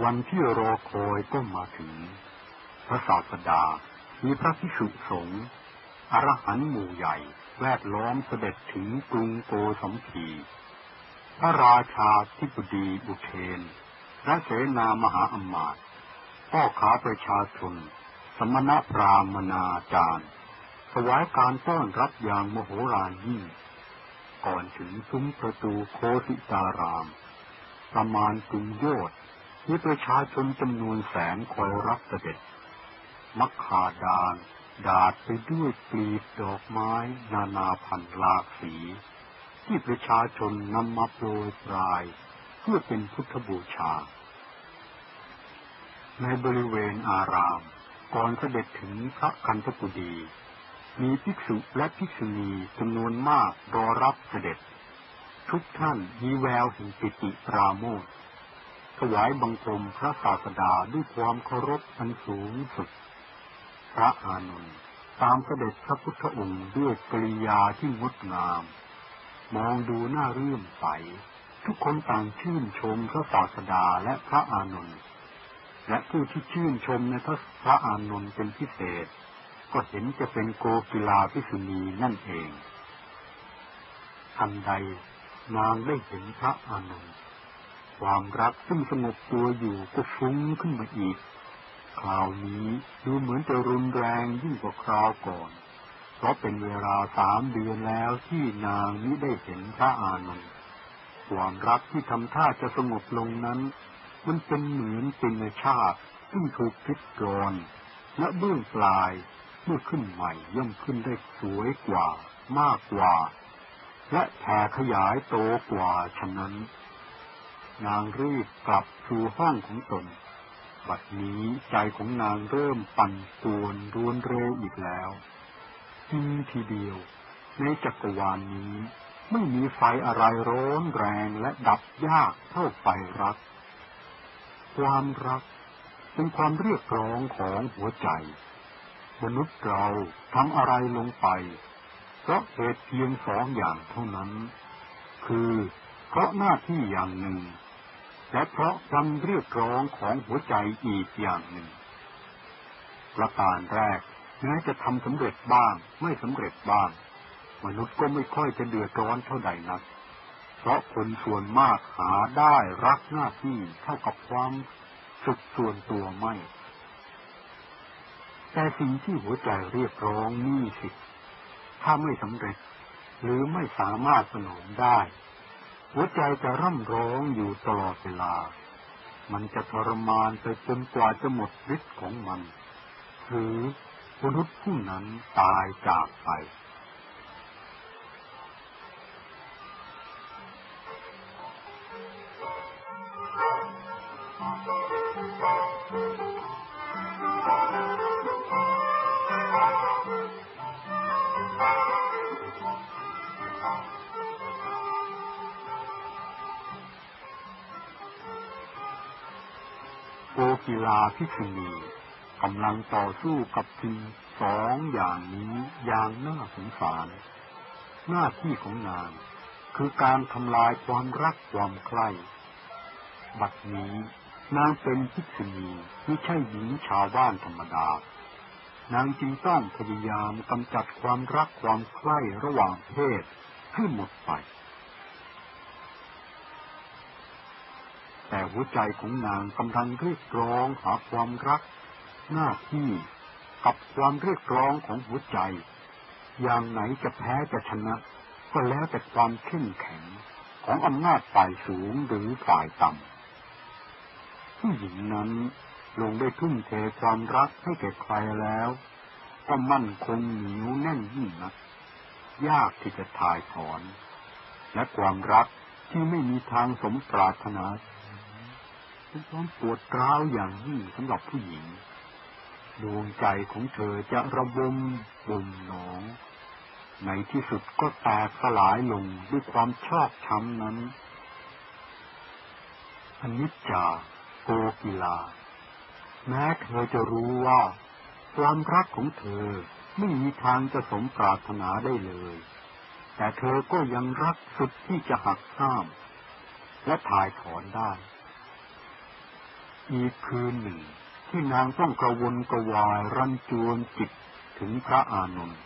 วันที่รอคอยก็มาถึง พระศาสดา มีพระภิกษุสงฆ์อรหันต์หมู่ใหญ่ แวดล้อมเสด็จถึงกรุงโกสัมพีพระราชาธิบดีอุเทนพระเสนามหาอมาตย์พ่อค้าประชาชน สมณพราหมนาจารย์ถวายการต้อนรับอย่างมโหฬารยิ่ง ก่อนถึงซุ้มประตูโคสิตาราม ประมาณกรุงโยธ มีประชาชนจำนวนแสนคอยรับเสด็จ มักคาดาน ดาดไปด้วยกลีบดอกไม้ นานาพันหลากสี ที่ประชาชนนำมาโปรยปลาย เพื่อเป็นพุทธบูชา ในบริเวณอาราม ก่อนเสด็จถึงพระคันธกุฎีมีภิกษุและภิกษุณีจำนวนมากรอรับเสด็จ ทุกท่านมีแววแห่งปิติปราโมทย์ ถวายบังคมพระศาสดาด้วยความเคารพอันสูงสุด พระอานนท์ตามเสด็จพระพุทธองค์ด้วยกริยาที่งดงาม มองดูหน้าเรื่มใส ทุกคนต่างชื่นชมพระศาสดาและพระอานนท์และผู้ที่ชื่นชมในพระพระอานนท์เป็นพิเศษ ก็เห็นจะเป็นโกกีลาพิสุณีนั่นเองทันใดนางได้เห็นพระอานนท์ ความรักซึ่งสงบตัวอยู่ก็ฟุ้งขึ้นมาอีก คราวนี้ดูเหมือนจะรุนแรงยิ่งกว่าคราวก่อน เพราะเป็นเวลาสามเดือนแล้วที่นางนี้ได้เห็นพระอานนท์ความรักที่ทำท่าจะสงบลงนั้น มันเป็นเหมือนเป็นชาติซึ่งถูกพิษกรและเบื้องปลายเมื่อขึ้นใหม่ย่อมขึ้นได้สวยกว่ามากกว่า และแผ่ขยายโตกว่าฉะนั้น นางรีบกลับสู่ห้องของตน บัดนี้ใจของนางเริ่มปั่นป่วนรวนเรอีกแล้วจริงทีเดียว ในจักรวาลนนี้ ไม่มีไฟอะไรร้อนแรงและดับยากเท่าไฟรัก ความรักเป็นความเรียกร้องของหัวใจ มนุษย์เราทำอะไรลงไป เพราะเหตุเพียงสองอย่างเท่านั้น คือเพราะหน้าที่อย่างหนึ่ง และเพราะความเรียกร้องของหัวใจอีกอย่างหนึ่ง ประการแรกแม้จะทำสำเร็จบ้าง ไม่สำเร็จบ้าง มนุษย์ก็ไม่ค่อยจะเดือดร้อนเท่าใดนัก เพราะคนส่วนมากหาได้รักหน้าที่เท่ากับความสุขส่วนตัวไม่ แต่สิ่งที่หัวใจเรียกร้องนี่สิ ถ้าไม่สำเร็จ หรือไม่สามารถสนองได้ หัวใจจะร่ำร้องอยู่ตลอดเวลา มันจะทรมานไปจนกว่าจะหมดฤทธิ์ของมัน หรือมนุษย์ผู้นั้นตายจากไป กกีลาพิษณีกำลังต่อสู้กับสิ่งสองอย่างนี้อย่างน่าสงสาร หน้าที่ของนางคือการทำลายความรักความใคร่บัดนี้นางเป็นพิษุณีไม่ใช่หญิงชาวบ้านธรรมดา นางจึงต้องพยายามกำจัดความรักความใคร่ระหว่างเพศให้หมดไป แต่ หัวใจของนางกำลังเรียกร้องหาความรัก หน้าที่กับความเรียกร้องของหัวใจ อย่างไหนจะแพ้จะชนะ ก็แล้วแต่ความเข้มแข็งของอำนาจฝ่ายสูงหรือฝ่ายต่ำผู้หญิงนั้นลงได้ทุ่มเทความรักให้แก่ใครแล้วก็มั่นคงเหนียวแน่นยิ่งนัก ยากที่จะถ่ายถอน และความรักที่ไม่มีทางสมปรารถนา เป็นความปวดร้าวอย่างยิ่งสำหรับผู้หญิง ดวงใจของเธอจะระบมบ่มหนองในที่สุดก็แตกสลายลงด้วยความชอบช้ำนั้นอนิจจาโกกีลา แม้เธอจะรู้ว่า ความรักของเธอไม่มีทางจะสมปรารถนาได้เลย แต่เธอก็ยังรักสุดที่จะหักห้าม และถ่ายถอนได้ อีกคืนหนึ่ง ที่นางต้องกระวนกระวายรันจวนจิตถึงพระอานนท์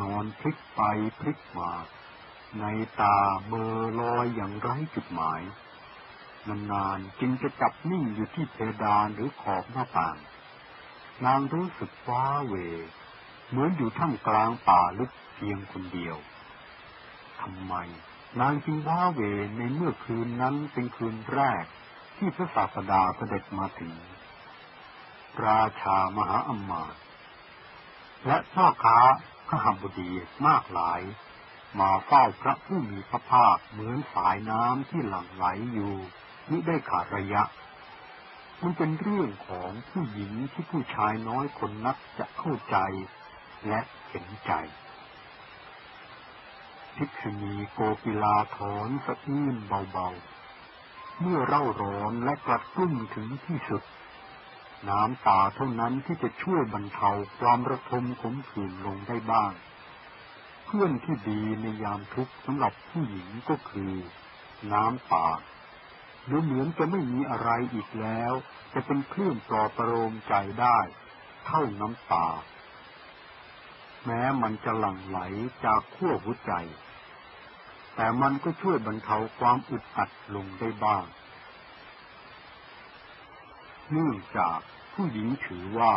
นอนพลิกไปพลิกมา ในตาเมอลอยอย่างไร้จุดหมายนานๆจึงจะจับนิ่งอยู่ที่เพดานหรือขอบหน้าต่าง นางรู้สึกว้าเว เหมือนอยู่ท่ามกลางป่าลึกเพียงคนเดียวทำไม นางจึงว้าเวในเมื่อคืนนั้นเป็นคืนแรก ที่พระศาสดาเสด็จมาถึง ราชามหาอัมาตและพ่อค้าขหบดีมากหลาย มาเฝ้าพระผู้มีพระภาคเหมือนสายน้ำที่หลั่งไหลอยู่มิได้ขาดระยะ มันเป็นเรื่องของผู้หญิงที่ผู้ชายน้อยคนนักจะเข้าใจและเห็นใจภิกษุณีโกปิลาถอนสะอื้นเบาๆ เมื่อเร่าร้อนและกระตุ้นถึงที่สุด น้ำตาเท่านั้นที่จะช่วยบรรเทาความระทมขมขื่นลงได้บ้าง เพื่อนที่ดีในยามทุกข์สำหรับผู้หญิงก็คือ น้ำตาดูเหมือนจะไม่มีอะไรอีกแล้ว จะเป็นเครื่องปลอบประโลมใจได้ เท่าน้ำตา แม้มันจะหลั่งไหลจากขั้วหัวใจ แต่มันก็ช่วยบรรเทาความอึดอัดลงได้บ้าง เนื่องจากผู้หญิงถือว่า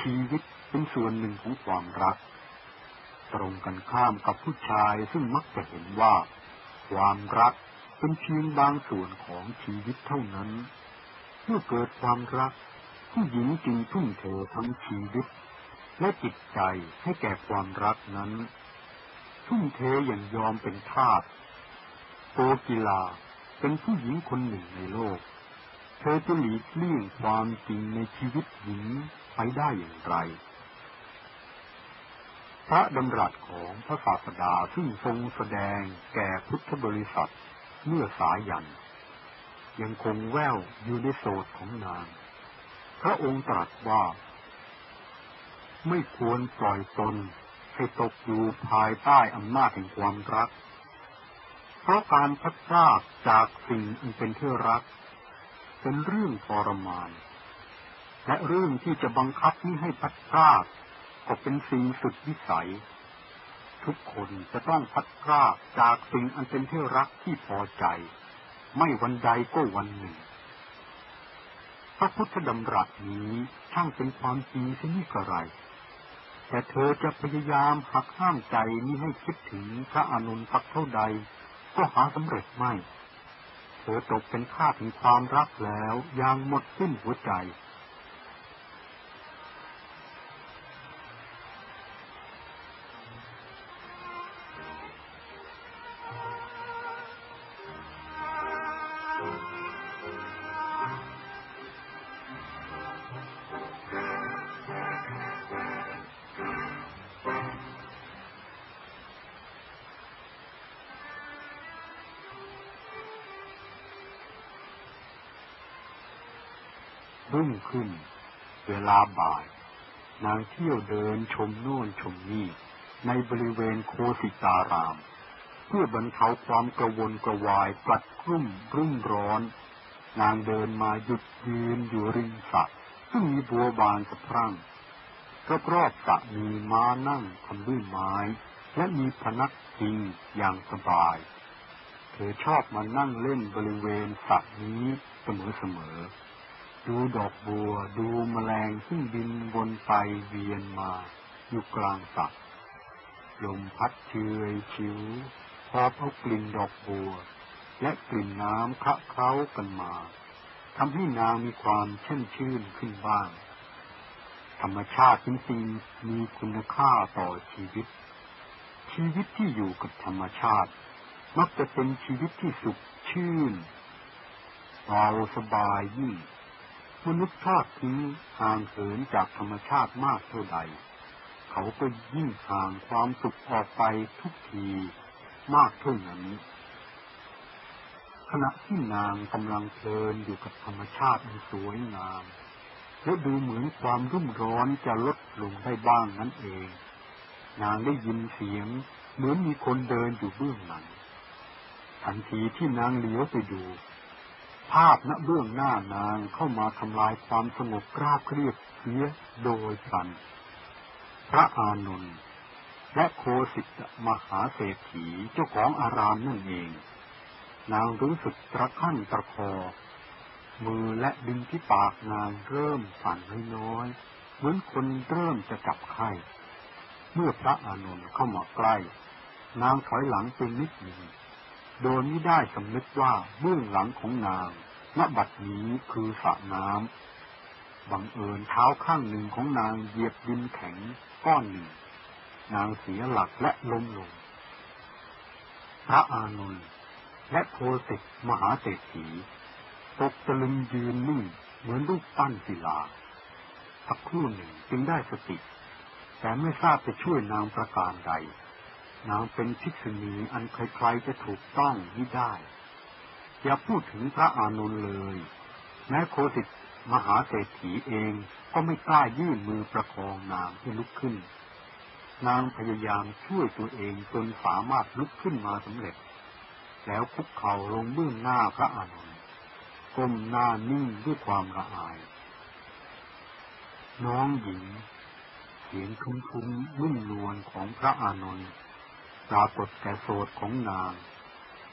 ชีวิตเป็นส่วนหนึ่งของความรัก ตรงกันข้ามกับผู้ชายซึ่งมักจะเห็นว่า ความรักเป็นเพียงบางส่วนของชีวิตเท่านั้น เมื่อเกิดความรัก ผู้หญิงจึงทุ่มเททั้งชีวิต และจิตใจให้แก่ความรักนั้น ทุ่มเทอย่างยอมเป็นทาสโกกีลาเป็นผู้หญิงคนหนึ่งในโลก เธอจะหลีกเลี่ยงความจริงในชีวิตหญิงไปได้อย่างไร พระดำรัสของพระศาสดาซึ่งทรงแสดงแก่พุทธบริษัทเมื่อสายัน ยังคงแววอยู่ในโสดของนาง พระองค์ตรัสว่า ไม่ควรปล่อยตน ให้ตกอยู่ภายใต้อำนาจแห่งความรัก เพราะการพัดพลากจากสิ่งอันเป็นเท่รัก เป็นเรื่องทรมาน และเรื่องที่จะบังคับนี้ให้พัดพลากก็เป็นสิ่งสุดวิสัย ทุกคนจะต้องพัดพลากจากสิ่งอันเป็นที่รักที่พอใจ ไม่วันใดก็วันหนึ่งพระพุทธดำรัสนี้ช่างเป็นความจริงเช่นนี้กระไร แต่เธอจะพยายามหักห้ามใจนี้ให้คิดถึงพระอนุนสักเท่าใด ก็หาสำเร็จไม่ เธอตกเป็นข้าถึงความรักแล้วอย่างหมดสิ้นหัวใจ รุ่งขึ้น เวลาบ่าย นางเที่ยวเดินชมโน่นชมนี่ในบริเวณโคสิตาราม เพื่อบรรเทาความกระวนกระวายกลัดกลุ่มรุ่งร้อน นางเดินมาหยุดยืนอยู่ริมสระซึ่งมีบัวบานสะพรั่งรอบๆสระมีม้านั่งทำด้วยไม้ และมีพนักพิงอย่างสบาย เธอชอบมานั่งเล่นบริเวณสระนี้เสมอๆ ดูดอกบัว ดูแมลงซึ่งบินวนไปเวียนมา อยู่กลางสระลมพัดเชยชิวพอเอากลิ่นดอกบัว และกลิ่นน้ำคะเคล้ากันมาทำให้นางมีความเช่นชื่นขึ้นบ้าง ธรรมชาติจริงๆมีคุณค่าต่อชีวิต ชีวิตที่อยู่กับธรรมชาติ มักจะเป็นชีวิตที่สุขชื่นเบาสบายยิ่ง มนุษย์ทอดทิ้งห่างเหินจากธรรมชาติมากเท่าใด เขาก็ยิ่งห่างความสุขออกไปทุกทีมากเท่านั้นขณะที่นางกำลังเพลินอยู่กับธรรมชาติอันสวยงามและดูเหมือนความรุ่มร้อนจะลดลงได้บ้างนั่นเอง นางได้ยินเสียงเหมือนมีคนเดินอยู่เบื้องหลัง ทันทีที่นางเลี้ยวไปดู ภาพณเบื้องหน้านางเข้ามาทำลายความสงบราบเรียบเสียโดยสัน พระอานนท์และโคสิตมหาเศรษฐีเจ้าของอารามนั่นเอง นางรู้สึกตระขั้นตระคอ มือและดินที่ปากนางเริ่มสั่นน้อยเหมือนคนเริ่มจะจับไข้ เมื่อพระอานนท์เข้ามาใกล้ นางถอยหลังเป็นนิดหนึ่ง โดยไม่ได้สำนึกว่าเบื้องหลังของนางณบัดนี้คือสระน้ำบังเอิญเท้าข้างหนึ่งของนางเหยียบดินแข็งก้อนหนึ่ง นางเสียหลักและล้มลง พระอานนท์และโคสิตมหาเศรษฐีตกตะลึงยืนนิ่งเหมือนรูปปั้นศิลาสักครู่หนึ่งจึงได้สติ แต่ไม่ทราบจะช่วยนางประการใด นางเป็นภิกษุณีอันใครๆจะถูกต้องไม่ได้ อย่าพูดถึงพระอานนท์เลย แม้โคสิตมหาเศรษฐีเองก็ไม่กล้ายื่นมือประคองนางให้ลุกขึ้น นางพยายามช่วยตัวเองจนสามารถลุกขึ้นมาสำเร็จ แล้วคุกเข่าลงเบื้องหน้าพระอานนท์ก้มหน้านิ่งด้วยความละอาย น้องหญิงเสียงทุ้มๆนุ่มนวลของพระอานนท์ ปรากฏแก่โสดของนาง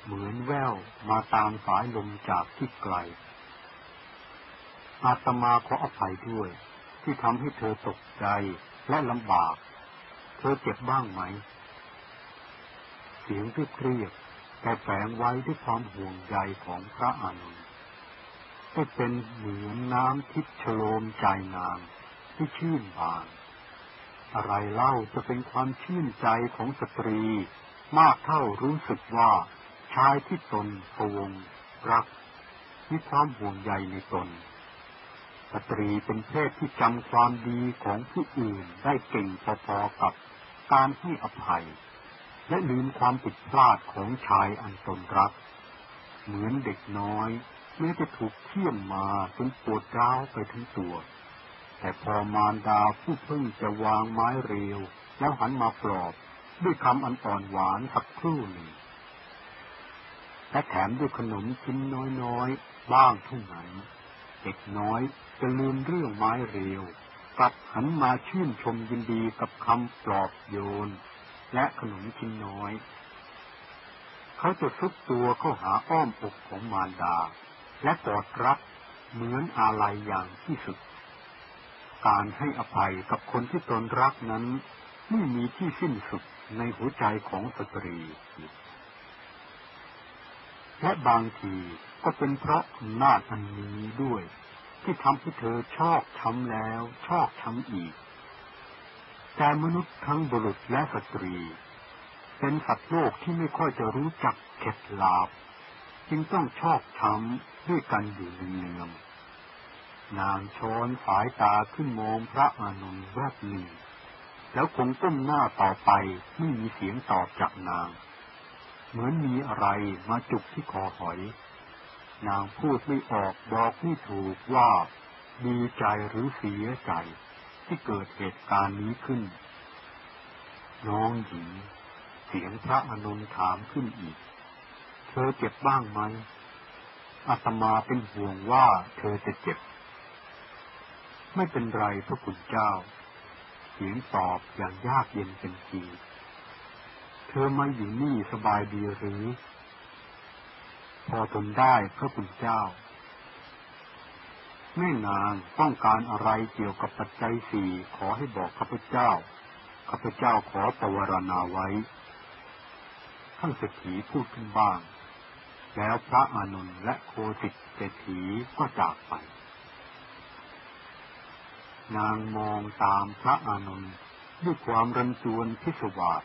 เหมือนแววมาตามสายลมจากที่ไกล อาตมาขออภัยด้วย ที่ทำให้เธอตกใจและลำบาก เธอเจ็บบ้างไหม เสียงเรียบแต่แฝงไว้ด้วยความห่วงใยของพระอานนท์ได้เป็นเหมือนน้ำทิพย์ชโลมใจนางที่ชื่นบาน อะไรเล่าจะเป็นความชื่นใจของสตรี มากเท่ารู้สึกว่าชายที่ตนพวงรักมีความห่วงใยในตน สตรีเป็นเพศที่จำความดีของผู้อื่นได้เก่งพอๆกับการให้อภัย และลืมความผิดพลาดของชายอันตนรัก เหมือนเด็กน้อยแม้จะถูกเที่ยมมาจนปวดร้าวไปทั้งตัว แต่พอมารดาผู้เพิ่งจะวางไม้เรียว แล้วหันมาปลอบด้วยคำอันอ่อนหวานสักครู่หนึ่งและแถมด้วยขนมชิ้นน้อยๆ บ้างเท่านั้นเด็กน้อยจะลืมเรื่องไม้เรียว กลับหันมาชื่นชมยินดีกับคำปลอบโยน และขนมชิ้นน้อย เขาจะซุกตัวเข้าหาอ้อมอกของมารดา และกอดรับเหมือนอาลัยอย่างที่สุด การให้อภัยกับคนที่ตนรักนั้นไม่มีที่สิ้นสุดในหัวใจของสตรี และบางทีก็เป็นเพราะอำนาจอันนี้ด้วย ที่ทำให้เธอชอบทำแล้วชอบทำอีก แต่มนุษย์ทั้งบุรุษและสตรี เป็นสัตว์โลกที่ไม่ค่อยจะรู้จักเข็ดลาบ จึงต้องชอบทำด้วยกันอยู่เนือง นางช้อนสายตาขึ้นมองพระอานนท์แวบหนึ่ง แล้วคงก้มหน้าต่อไปไม่มีเสียงตอบจากนาง เหมือนมีอะไรมาจุกที่คอหอย นางพูดไม่ออกบอกไม่ถูกว่าดีใจหรือเสียใจที่เกิดเหตุการณ์นี้ขึ้น น้องหญิง เสียงพระอานนถามขึ้นอีก เธอเจ็บบ้างไหมอาตมาเป็นห่วงว่าเธอจะเจ็บ ไม่เป็นไรพระคุณเจ้า เสียงตอบอย่างยากเย็นเป็นทีเธอมาอยู่นี่สบายดีหรือ พอทนได้พระคุณเจ้า แม่นางต้องการอะไรเกี่ยวกับปัจจัยสี่ขอให้บอกข้าพเจ้า ข้าพเจ้าขอปวารณาไว้ท่านเศรษฐีพูดขึ้นบ้าง แล้วพระอานนท์และโคติเศรษฐีก็จากไป นางมองตามพระอานนท์ด้วยความรันจวนพิศวาส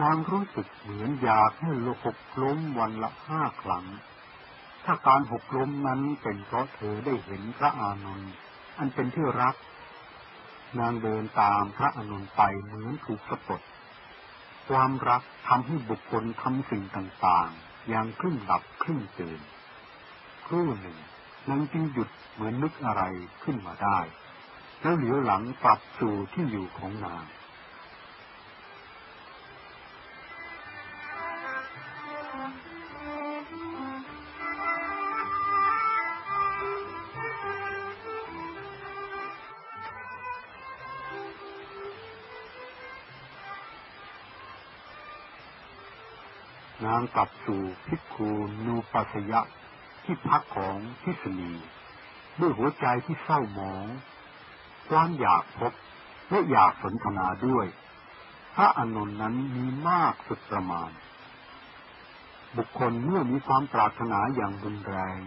นางรู้สึกเหมือนอยากให้ลหกล้มวันละห้าครั้ง ถ้าการหกล้มนั้นเป็นเพราะเธอได้เห็นพระอานนท์อันเป็นที่รัก นางเดินตามพระอานนท์ไปเหมือนถูกสะกด ความรักทำให้บุคคลทำสิ่งต่างๆ อย่างครึ่งหลับครึ่งตื่นครู่หนึ่งนางจึงหยุดเหมือนนึกอะไรขึ้นมาได้ แล้วเหลียวหลังปรับสู่ที่อยู่ของนางนางกลับสู่พิคูนูปัสยะที่พักของทิสณีด้วยหัวใจที่เศร้าหมอง ความอยากพบและอยากสนทนาด้วย พระอานนนั้นมีมากสุดประมาณ บุคคลเมื่อมีความปรารถนาอย่างรุนแรง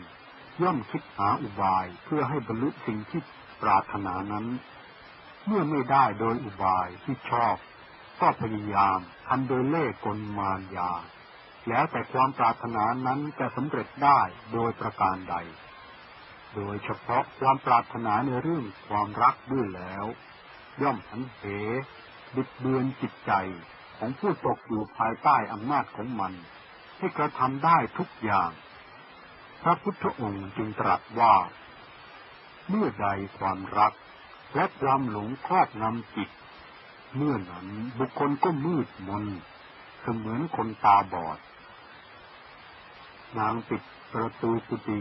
ย่อมคิดหาอุบายเพื่อให้บรรลุสิ่งที่ปรารถนานั้น เมื่อไม่ได้โดยอุบายที่ชอบ ก็พยายามทำโดยเล่กลมารยา แล้วแต่ความปรารถนานั้นจะสำเร็จได้โดยประการใด โดยเฉพาะความปรารถนาในเรื่องความรักด้วยแล้ว ย่อมหันเหบิดเบือนจิตใจของผู้ตกอยู่ภายใต้อำนาจของมันให้กระทำได้ทุกอย่าง พระพุทธองค์จึงตรัสว่า เมื่อใดความรักและความหลงครอบงำจิต เมื่อนั้นบุคคลก็มืดมนเสมือนคนตาบอด นางปิดประตูกุฏิ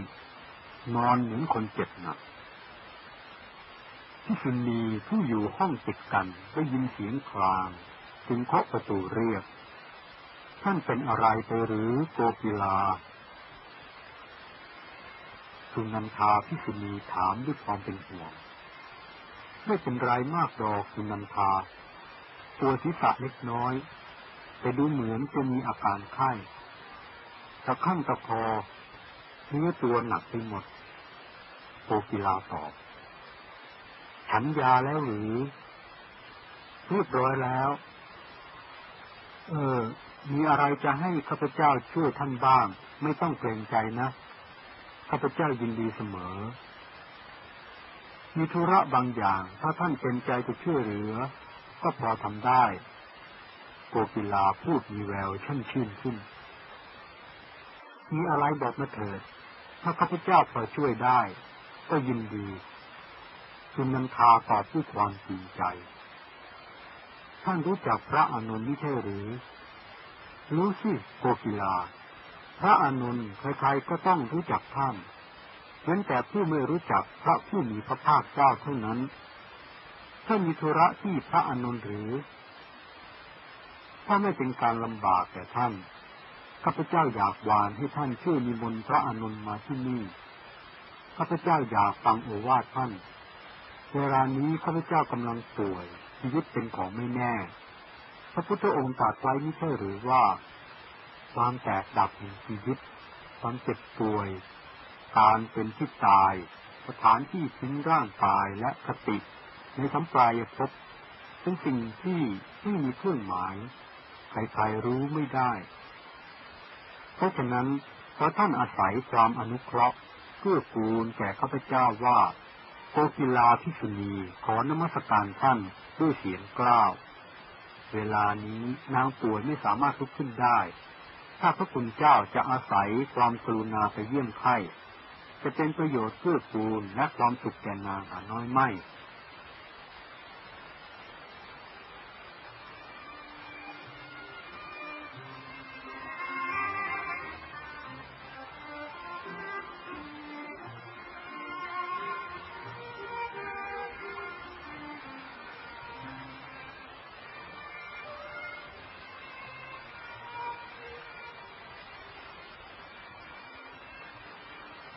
นอนเหมือนคนเจ็บหนักที่สุนีผู้อยู่ห้องติดกันได้ยินเสียงคลาง จึงเคาะประตูเรียก ท่านเป็นอะไรไปหรือโกปิลาสุนันทาพิสุนีถามด้วยความเป็นห่วง ไม่เป็นไรมากดอกสุนันทาปวดศีรษะเล็กน้อย แต่ดูเหมือนจะมีอาการไข้ตะข้างตะคอ เนื้อตัวหนักไปหมดโกปิลาตอบฉันยาแล้วหรือเรียบร้อยแล้ว เออ มีอะไรจะให้ข้าพเจ้าช่วยท่านบ้าง ไม่ต้องเกรงใจนะ ข้าพเจ้ายินดีเสมอ มีธุระบางอย่าง ถ้าท่านเป็นใจจะช่วยเหลือ ก็พอทำได้โกปิลาพูดมีแววช่นชื่นขึ้น มีอะไรบอกมาเถิด ถ้าข้าพเจ้าพอช่วยได้ ก็ยินดีสุณนันทาตอบด้วยความจริงใจท่านรู้จักพระอานนท์ไม่ใช่หรือรู้สิโกกิลา พระอานนท์ใครๆก็ต้องรู้จักท่านเว้นแต่ผู้ไม่รู้จักพระผู้มีพระภาคเจ้าเท่านั้นท่านมีธุระที่พระอานนท์หรือ ถ้าไม่เป็นการลำบากแต่ท่าน ข้าพเจ้าอยากวานให้ท่านช่วยนิมนต์พระอานนท์มาที่นี่ ข้าพเจ้าอยากฟังโอวาทท่าน เวลานี้ข้าพเจ้ากำลังป่วย ชีวิตเป็นของไม่แน่ พระพุทธองค์ตรัสไว้ไม่ใช่หรือว่า ความแตกดับแห่งชีวิต ความเจ็บป่วย การเป็นที่ตาย สถานที่ทิ้งร่างกายและคติ ในสัมปรายภพเป็นสิ่งที่ไม่มีเครื่องหมาย ใครๆรู้ไม่ได้ เพราะฉะนั้นพระท่านอาศัยความอนุเคราะห์เพื่อกูลแก่ข้าพเจ้าว่าโกกิลาพิสุณีขอนมัสการท่านด้วยเสียงกล้าว เวลานี้นางป่วยไม่สามารถลุกขึ้นได้ ถ้าพระคุณเจ้าจะอาศัยความกรุณาไปเยี่ยมไข้ จะเป็นประโยชน์เพื่อกูลและความสุขแก่นางหาน้อยไม่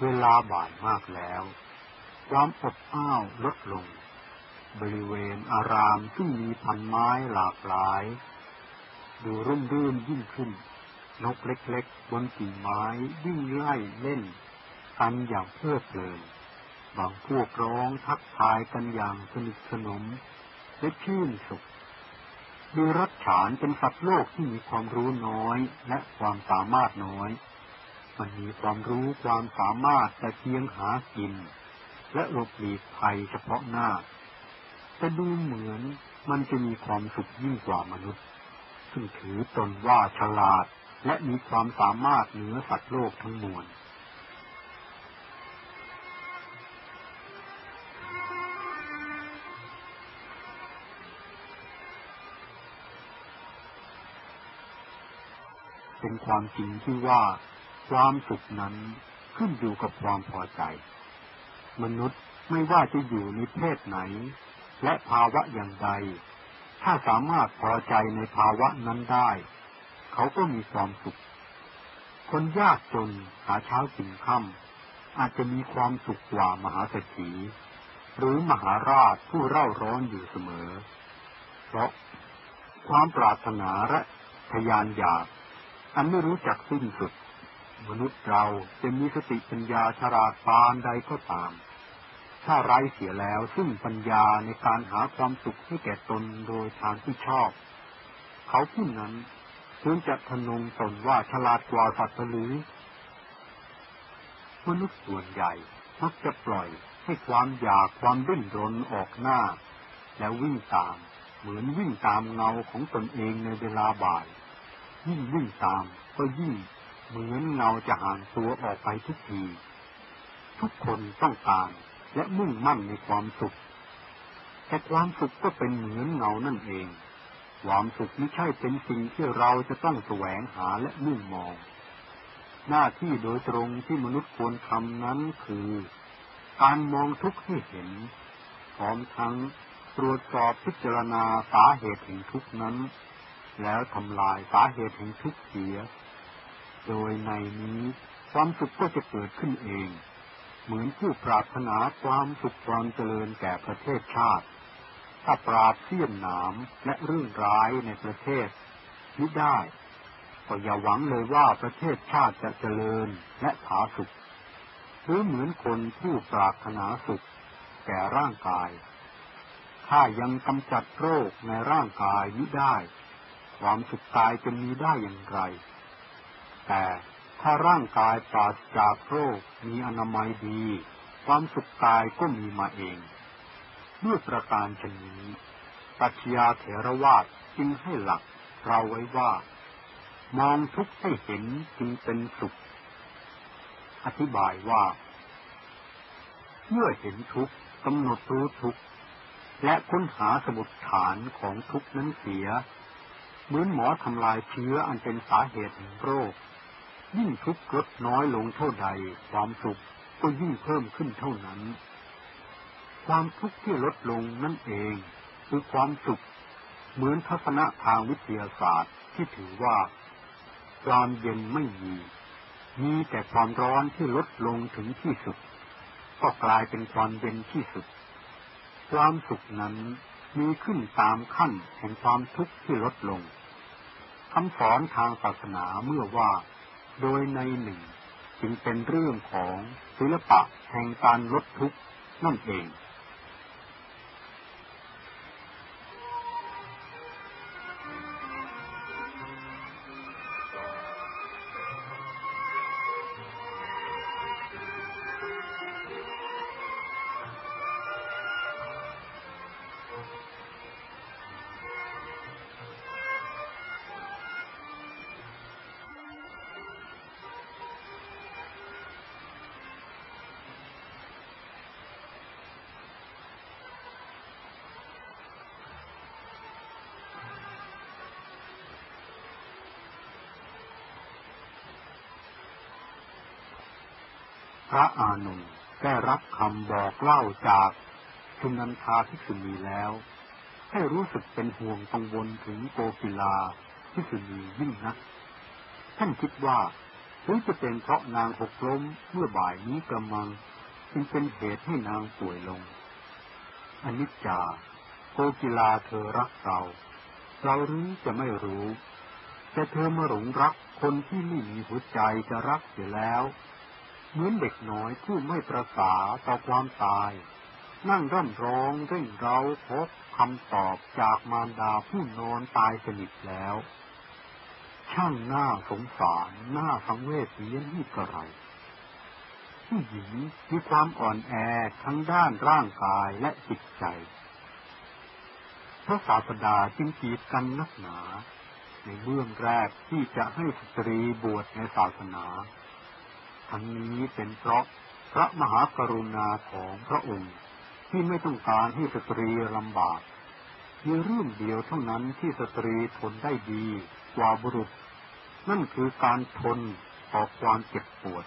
เวลาบ่ายมากแล้ว ความอบอ้าวลดลง บริเวณอารามซึ่งมีพันไม้หลากหลาย ดูร่มรื่นยิ่งขึ้น นกเล็กๆ บนกิ่งไม้วิ่งไล่เล่น กันอย่างเพลิดเพลิน บางพวกร้องทักทายกันอย่างสนิทสนมและชื่นสุขดูรัชฉานเป็นสัตว์โลกที่มีความรู้น้อยและความสามารถน้อย มันมีความรู้ความสามารถแต่เพียงหากิน และหลบหลีกภัยเฉพาะหน้า แต่ดูเหมือนมันจะมีความสุขยิ่งกว่ามนุษย์ ซึ่งถือตนว่าฉลาดและมีความสามารถเหนือสัตว์โลกทั้งมวลเป็นความจริงที่ว่า ความสุขนั้นขึ้นอยู่กับความพอใจ มนุษย์ไม่ว่าจะอยู่ในเพศไหน และภาวะอย่างใด ถ้าสามารถพอใจในภาวะนั้นได้ เขาก็มีความสุข คนยากจนหาเช้ากินค่ำอาจจะมีความสุขกว่ามหาเศรษฐีหรือมหาราชผู้เร่าร้อนอยู่เสมอ เพราะความปรารถนาและทยานอยาก อันไม่รู้จักสิ้นสุด มนุษย์เราจะมีสติปัญญาฉลาดปานใดก็ตาม ถ้าไร้เสียแล้วซึ่งปัญญาในการหาความสุขให้แก่ตนโดยทางที่ชอบ เขาผู้นั้นควรจะทนงตนว่าฉลาดกว่าสัตว์หรือมนุษย์ส่วนใหญ่มักจะปล่อยให้ความอยากความดิ้นรนออกหน้า แล้ววิ่งตาม เหมือนวิ่งตามเงาของตนเองในเวลาบ่าย ยิ่งวิ่งตามก็ยิ่ง เหมือนเงาจะห่างตัวออกไปทุกที ทุกคนต้องการและมุ่งมั่นในความสุข แต่ความสุขก็เป็นเหมือนเงานั่นเอง ความสุขไม่ใช่เป็นสิ่งที่เราจะต้องแสวงหาและมุ่งมอง หน้าที่โดยตรงที่มนุษย์ควรทำนั้นคือ การมองทุกข์ให้เห็น พร้อมทั้งตรวจสอบพิจารณาสาเหตุแห่งทุกข์นั้น แล้วทำลายสาเหตุแห่งทุกข์เสีย โดยในนี้ความสุขก็จะเกิดขึ้นเอง เหมือนผู้ปรารถนาความสุขความเจริญแก่ประเทศชาติ ถ้าปราบเสี้ยนหนามและเรื่องร้ายในประเทศนี้ได้ก็อย่าหวังเลยว่าประเทศชาติจะเจริญและผาสุขหรือเหมือนคนผู้ปรารถนาสุขแก่ร่างกาย ถ้ายังกำจัดโรคในร่างกายนี้ได้ ความสุขกายจะมีได้อย่างไร แต่ถ้าร่างกายปราศจากโรคมีอนามัยดี ความสุขกายก็มีมาเองด้วยประการชนนี้ปัจยาเถรวาทจึงให้หลักเราไว้ว่า มองทุกข์ให้เห็นจึงเป็นสุข อธิบายว่า เมื่อเห็นทุกข์กำหนดรู้ทุกข์และค้นหาสมุดฐานของทุกข์นั้นเสีย เหมือนหมอทำลายเชื้ออันเป็นสาเหตุแห่งโรค ยิ่งทุกข์ลดน้อยลงเท่าใด ความสุขก็ยิ่งเพิ่มขึ้นเท่านั้น ความทุกข์ที่ลดลงนั่นเอง คือความสุข เหมือนทัศนะทางวิทยาศาสตร์ที่ถือว่า ความเย็นไม่มี มีแต่ความร้อนที่ลดลงถึงที่สุด ก็กลายเป็นความเย็นที่สุด ความสุขนั้นมีขึ้นตามขั้นแห่งความทุกข์ที่ลดลงคำสอนทางศาสนาเมื่อว่า โดยในหนึ่ง จึงเป็นเรื่องของศิลปะแห่งการลดทุกข์นั่นเองำบอกเล่าจากชุนันทาภิกษุณีแล้ว ให้รู้สึกเป็นห่วงกังวลถึงโกกิลาภิกษุณียิ่งนัก ท่านคิดว่าหรือจะเป็นเพราะนางหกล้มเมื่อบ่ายนี้กำมังจึงเป็นเหตุให้นางป่วยลงอนิจจาโกกิลาเธอรักเรา เราหรือจะไม่รู้ แต่เธอมาหลงรักคนที่ไม่มีหัวใจจะรักเสียแล้ว เหมือนเด็กน้อยผู้ไม่ประสาต่อความตาย นั่งร่ำร้องเร่งเร้าพบคำตอบจากมารดาผู้นอนตายสนิทแล้ว ช่างหน้าสงสารหน้าสังเวชเสียนี่กระไรผู้หญิงมีความอ่อนแอทั้งด้านร่างกายและจิตใจพระศาสดาจึงกีดกันนักหนา ในเบื้องแรกที่จะให้สตรีบวชในศาสนา ทั้งนี้เป็นเพราะพระมหากรุณาของพระองค์ ที่ไม่ต้องการให้สตรีลำบากมีเรื่องเดียวเท่านั้นที่สตรีทนได้ดีกว่าบุรุษ นั่นคือการทนต่อความเจ็บปวด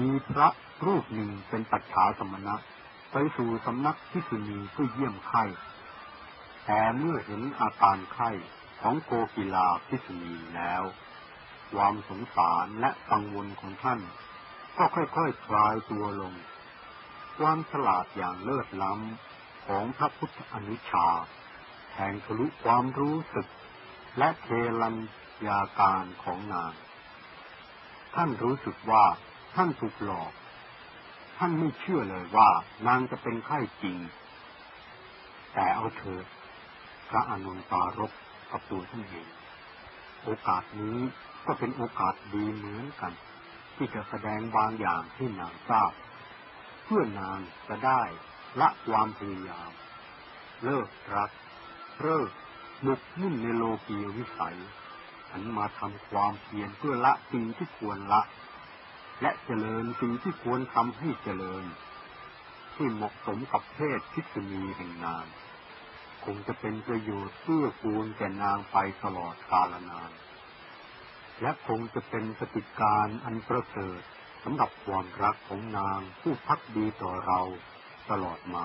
มีพระรูปหนึ่งเป็นปัจฉาสมณะไปสู่สำนักพิสุณีเพื่อเยี่ยมไข้แต่เมื่อเห็นอาการไข้ของโกกีลาพิสุณีแล้ว ความสงสารและกังวลของท่าน ก็ค่อยๆคคลายตัวลง ความฉลาดอย่างเลิศล้ำของพระพุทธอนุชาแทงทะลุความรู้สึก และเทลันยาการของนาง ท่านรู้สึกว่า ท่านถูกหลอก ท่านไม่เชื่อเลยว่านางจะเป็นไข้จริง แต่เอาเถอะพระอนุนตารกกับตัวท่านเองโอกาสนี้ก็เป็นโอกาสดีเหมือนกัน ที่จะแสดงบางอย่างให้นางทราบ เพื่อนางจะได้ละความพยายาม เลิกรักเลิกหมกมุ่นในโลกียวิสัยหันมาทำความเพียรเพื่อละสิ่งที่ควรละ และเจริญสิ่งที่ควรทำให้เจริญ ที่เหมาะสมกับเพศพิษณีแห่งนางคงจะเป็นประโยชน์เพื่อกูลแก่นางไปตลอดกาลนาน และคงจะเป็นสติการอันประเสริฐสำหรับความรักของนางผู้พักดีต่อเราตลอดมา